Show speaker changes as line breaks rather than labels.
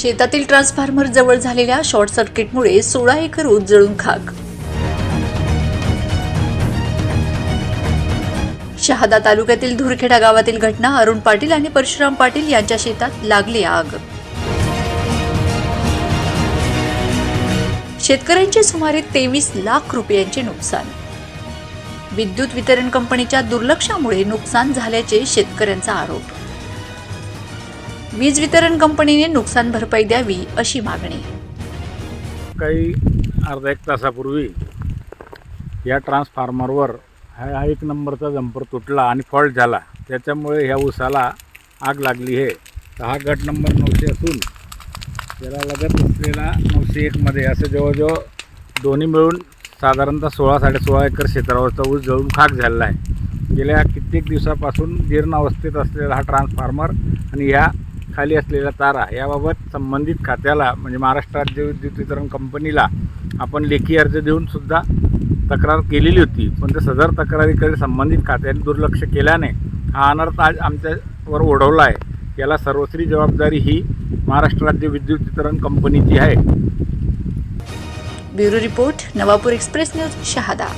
शेतातील ट्रान्सफॉर्मर जवळ झालेल्या शॉर्ट सर्किटमुळे सोळा एकर ऊस जळून खाक. शहादा तालुक्यातील धुरखेडा गावातील घटना अरुण पाटील आणि परशुराम पाटील यांच्या शेतात लागली आग. शेतकऱ्यांचे सुमारे तेवीस लाख रुपयांचे नुकसान. विद्युत वितरण कंपनीच्या दुर्लक्षामुळे नुकसान झाल्याचे शेतकऱ्यांचा आरोप. वीज वितरण कंपनीने नुकसान भरपाई द्यावी अशी मागणी.
काही अर्धा एक तासापूर्वी या ट्रान्सफॉर्मरवर हा एक नंबरचा जंपर तुटला आणि फॉल्ट झाला. त्याच्यामुळे ह्या ऊसाला आग लागली आहे. तर हा गट नंबर नऊशे असून त्याला लगत असलेला नऊशे एकमध्ये असं जवळजवळ दोन्ही मिळून साधारणतः सोळा साडेसोळा एकर क्षेत्रावरचा ऊस जळून खाक झालेला आहे. गेल्या कित्येक दिवसापासून जीर्ण अवस्थेत असलेला हा ट्रान्सफॉर्मर आणि ह्या खाली असलेल्या तारा याबाबत संबंधित खात्याला म्हणजे महाराष्ट्र राज्य विद्युत वितरण कंपनीला आपण लेखी अर्ज देऊनसुद्धा तक्रार केलेली होती. पण त्या सदर तक्रारीकडे संबंधित खात्याने दुर्लक्ष केल्याने हा अनर्थ आज आमच्यावर ओढवला आहे. याला सर्वस्वी जबाबदारी ही महाराष्ट्र राज्य विद्युत वितरण कंपनीची आहे.
Bureau report Navapur express news Shahada.